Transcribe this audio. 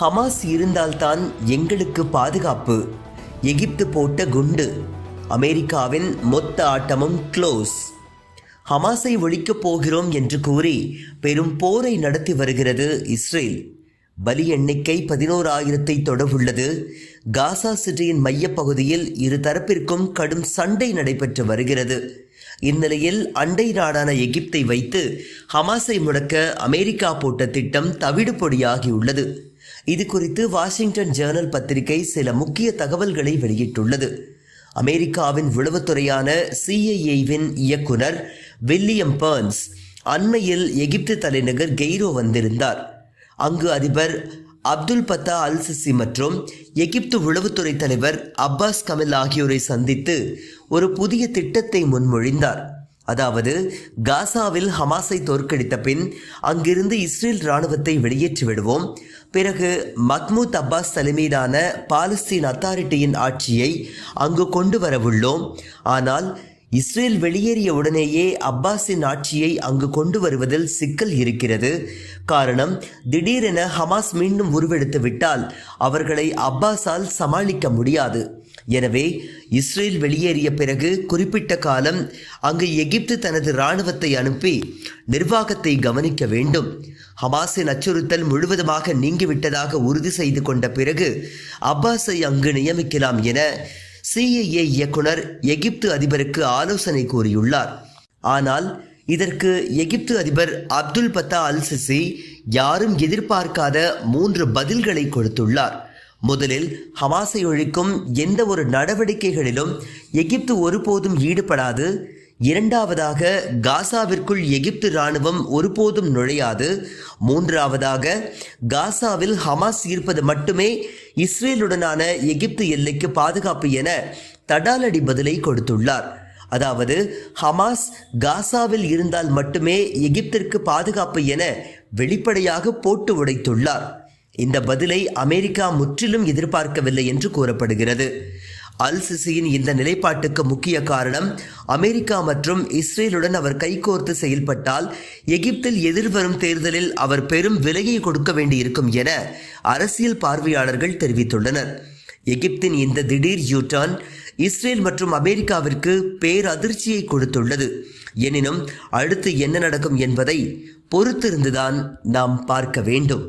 Hamas இருந்தால்தான் எங்களுக்கு பாதுகாப்பு. எகிப்து போட்ட குண்டு. அமெரிக்காவின் மொத்த ஆட்டமும் க்ளோஸ் ஹமாஸை ஒழிக்கப் போகிறோம் என்று கூறி பெரும் போரை நடத்தி வருகிறது இஸ்ரேல். பலி எண்ணிக்கை பதினோராயிரத்தை தொடவுள்ளது. காசா சிட்டியின் மையப்பகுதியில் இரு தரப்பிற்கும் கடும் சண்டை நடைபெற்று வருகிறது. இந்நிலையில் அண்டை நாடான எகிப்தை வைத்து ஹமாஸை முடக்க அமெரிக்கா போட்ட திட்டம் தவிடுபொடியாகியுள்ளது. இது குறித்து வாஷிங்டன் ஜேர்னல் பத்திரிகை சில முக்கிய தகவல்களை வெளியிட்டுள்ளது. அமெரிக்காவின் உளவுத்துறையான சிஐஏவின் இயக்குனர் வில்லியம் பர்ன்ஸ் அண்மையில் எகிப்து தலைநகர் கெய்ரோ வந்திருந்தார். அங்கு அதிபர் அப்துல் பத்தா அல் சிசி மற்றும் எகிப்து உளவுத்துறை தலைவர் அப்பாஸ் கமில் ஆகியோரை சந்தித்து ஒரு புதிய திட்டத்தை முன்மொழிந்தார். அதாவது காசாவில் ஹமாஸை தோற்கடித்த பின் அங்கிருந்து இஸ்ரேல் இராணுவத்தை வெளியேற்றி விடுவோம். பிறகு மக்மூத் அப்பாஸ் தலைமையிலான பாலஸ்தீன் அத்தாரிட்டியின் ஆட்சியை அங்கு கொண்டு வரவுள்ளோம். ஆனால் இஸ்ரேல் வெளியேறிய உடனேயே அப்பாஸின் ஆட்சியை அங்கு கொண்டு வருவதில் சிக்கல் இருக்கிறது. காரணம் திடீரென ஹமாஸ் மீண்டும் உருவெடுத்து விட்டால் அவர்களை அப்பாஸால் சமாளிக்க முடியாது. எனவே இஸ்ரேல் வெளியேறிய பிறகு குறிப்பிட்ட காலம் அங்கு எகிப்து தனது இராணுவத்தை அனுப்பி நிர்வாகத்தை கவனிக்க வேண்டும். ஹமாஸின் அச்சுறுத்தல் முழுவதுமாக நீங்கிவிட்டதாக உறுதி செய்து கொண்ட பிறகு அப்பாஸை அங்கு நியமிக்கலாம் என சிஐஏ இயக்குனர் எகிப்து அதிபருக்கு ஆலோசனை கூறியுள்ளார். ஆனால் இதற்கு எகிப்து அதிபர் அப்துல் பத்தா அல் சிசி யாரும் எதிர்பார்க்காத மூன்று பதில்களை கொடுத்துள்ளார். முதலில் ஹமாஸை ஒழிக்கும் எந்த ஒரு நடவடிக்கைகளிலும் எகிப்து ஒருபோதும் ஈடுபடாது. இரண்டாவதாக காசாவிற்குள் எகிப்து இராணுவம் ஒருபோதும் நுழையாது. மூன்றாவதாக காசாவில் ஹமாஸ் இருப்பது மட்டுமே இஸ்ரேலுடனான எகிப்து எல்லைக்கு பாதுகாப்பு என தடாலடி பதிலை கொடுத்துள்ளார். அதாவது ஹமாஸ் காசாவில் இருந்தால் மட்டுமே எகிப்திற்கு பாதுகாப்பு என வெளிப்படையாக போட்டு உடைத்துள்ளார். இந்த பதிலை அமெரிக்கா முற்றிலும் எதிர்பார்க்கவில்லை என்று கூறப்படுகிறது. அல் சிசியின் இந்த நிலைப்பாட்டுக்கு முக்கிய காரணம் அமெரிக்கா மற்றும் இஸ்ரேலுடன் அவர் கைகோர்த்து செயல்பட்டால் எகிப்தில் எதிர்வரும் தேர்தலில் அவர் பெரும் விலையை கொடுக்க வேண்டியிருக்கும் என அரசியல் பார்வையாளர்கள் தெரிவித்துள்ளனர். எகிப்தின் இந்த திடீர் யூட்டர்ன் இஸ்ரேல் மற்றும் அமெரிக்காவிற்கு பேரதிர்ச்சியை கொடுத்துள்ளது. எனினும் அடுத்து என்ன நடக்கும் என்பதை பொறுத்திருந்துதான் நாம் பார்க்க வேண்டும்.